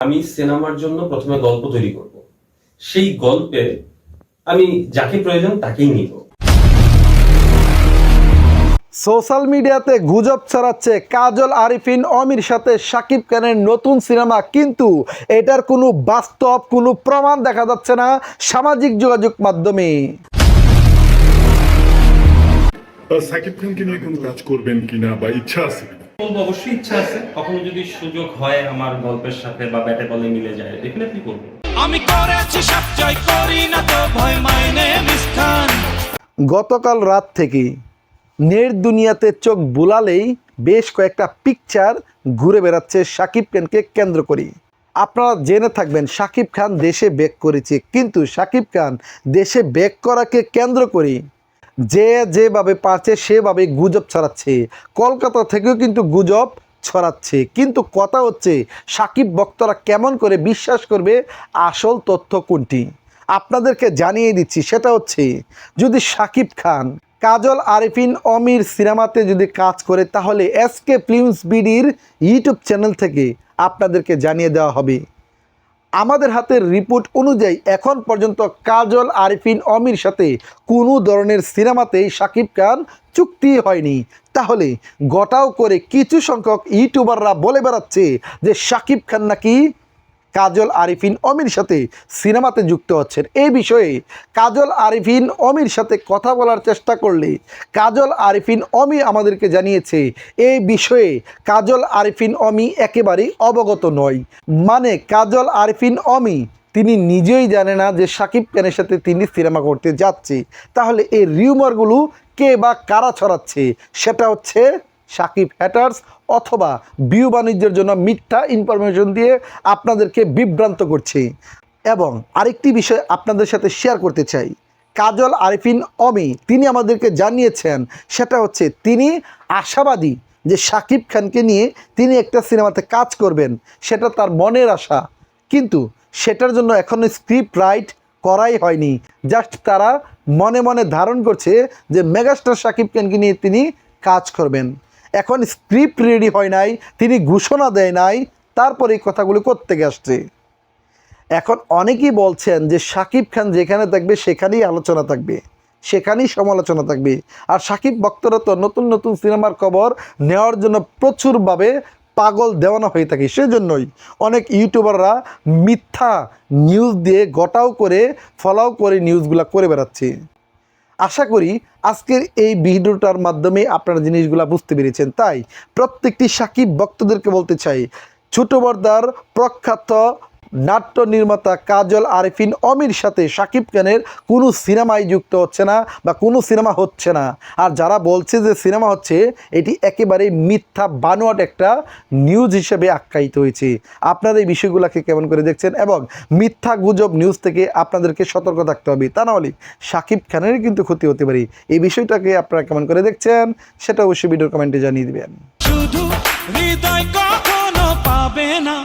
আমি সিনেমার জন্য প্রথমে গল্প তৈরি করব। সেই গল্পে আমি যাকে প্রয়োজন তাকেই নিব। সোশ্যাল মিডিয়াতে গুজব ছড়াচ্ছে কাজল আরিফিন অমির সাথে শাকিব খানের নতুন সিনেমা কিন্তু এটার কোনো বাস্তব কোনো প্রমাণ দেখা যাচ্ছে না সামাজিক যোগাযোগ মাধ্যমে। সাকিব খানকে নিয়ে কোনো কাজ করবেন কিনা বা ইচ্ছা আছে কিনা? বলব অবশ্যই ইচ্ছা আছে। কখনো যদি সুযোগ হয় আমার গল্পের সাথে বা ব্যাটে বলে মিলে যায় ডেফিনেটলি করব। আমি করেছি সব জয় করি না তো ভয় মাইনে মিসখান গতকাল রাত থেকে নেট দুনিয়াতে চোখ বুলালেই বেশ কয়েকটা পিকচার ঘুরে বেড়াচ্ছে শাকিব খানকে কেন্দ্র করে আপনারা জেনে থাকবেন সাকিব খান দেশে ব্যাক করেছে কিন্তু সাকিব খান দেশে ব্যাক করাকে কেন্দ্র করে যে যেভাবে পারছে, সেভাবে গুজব ছড়াচ্ছে। কলকাতা থেকেও কিন্তু গুজব ছড়াচ্ছে। কিন্তু কথা হচ্ছে, সাকিব ভক্তরা কেমন করে বিশ্বাস করবে? আসল তথ্য কোনটি? আপনাদেরকে জানিয়ে দিচ্ছি, সেটা হচ্ছে, যদি সাকিব খান, কাজল আরিফিন অমির সিনেমাতে যদি কাজ করে, তাহলে এসকে ফিল্মস বিডির ইউটিউব চ্যানেল থেকে আপনাদেরকে জানিয়ে দেওয়া হবে। আমাদের হাতের রিপোর্ট অনুযায়ী এখন পর্যন্ত কাজল, আরিফিন, অমির সাথে কোনো ধরনের সিনেমাতেই শাকিব খান চুক্তি হয়নি। তাহলে গটাও করে কিছু সংখ্যক ইউটিউবাররা বলে বেড়াচ্ছে যে শাকিব খান নাকি কাজল, আরিফিন, অমির সাথে সিনেমাতে যুক্ত হচ্ছেন। এই বিষয়ে কাজল, আরিফিন, অমির সাথে কথা বলার চেষ্টা করলে কাজল, আরিফিন, অমি আমাদেরকে জানিয়েছে, এই বিষয়ে কাজল, আরিফিন, অমি একেবারেই অবগত নয়। মানে কাজল, আরিফিন, অমি, তিনি নিজেই জানে না যে সাকিব খানের সাথে তিনি সিনেমা করতে যাচ্ছে। তাহলে এই রিউমারগুলো কে বা কারা ছড়াচ্ছে? সেটা হচ্ছে সাকিব হ্যাটার্স অথবা বিউ বাণিজ্যের জন্য মিথ্যা ইনফরমেশন দিয়ে আপনাদেরকে বিভ্রান্ত করছে। এবং আরেকটি বিষয় আপনাদের সাথে শেয়ার করতে চাই। কাজল আরিফিন অমি, তিনি আমাদেরকে জানিয়েছেন, সেটা হচ্ছে তিনি আশাবাদী যে সাকিব খানকে নিয়ে তিনি একটা সিনেমাতে কাজ করবেন, সেটা তার মনের আশা। কিন্তু সেটার জন্য এখনও স্ক্রিপ্ট রাইট করাই হয়নি। জাস্ট তারা মনে মনে ধারণ করছে যে মেগাস্টার সাকিব খানকে নিয়ে তিনি কাজ করবেন। এখন স্ক্রিপ্ট রেডি হয় নাই, তিনি ঘোষণা দেয় নাই, তারপরে এই কথাগুলো করতে আসছে। এখন অনেকেই বলছেন যে সাকিব খান যেখানে থাকবে সেখানেই আলোচনা থাকবে, সেখানেই সমালোচনা থাকবে। আর সাকিব ভক্তরা তো নতুন নতুন সিনেমার খবর নেওয়ার জন্য প্রচুরভাবে পাগল দেওয়ানো হয়ে থাকে, সেজন্যই অনেক ইউটিউবাররা মিথ্যা নিউজ দিয়ে গটাও করে, ফলাও করে নিউজগুলো করে বেড়াচ্ছে। আশা করি আজকের এই ভিডিওটার মাধ্যমে আপনারা জিনিসগুলো বুঝতে পেরেছেন। তাই প্রত্যেকটি সাকিব ভক্তদেরকে বলতে চাই, ছোট বর্দার প্রখ্যাত নাট্য নির্মাতা কাজল আরিফিন অমির সাথে সাকিব খানের কোনো সিনেমায় যুক্ত হচ্ছে না বা কোনো সিনেমা হচ্ছে না। আর যারা বলছে যে সিনেমা হচ্ছে, এটি একেবারে মিথ্যা, বানোয়াট একটা নিউজ হিসেবে আখ্যায়িত হয়েছে। আপনারা এই বিষয়গুলোকে কেমন করে দেখছেন এবং মিথ্যা গুজব নিউজ থেকে আপনাদেরকে সতর্ক থাকতে হবে? তা নাহলে সাকিব খানের কিন্তু ক্ষতি হতে পারে। এই বিষয়টাকে আপনারা কেমন করে দেখছেন, সেটা অবশ্যই ভিডিওর কমেন্টে জানিয়ে দেবেন। পাবে না।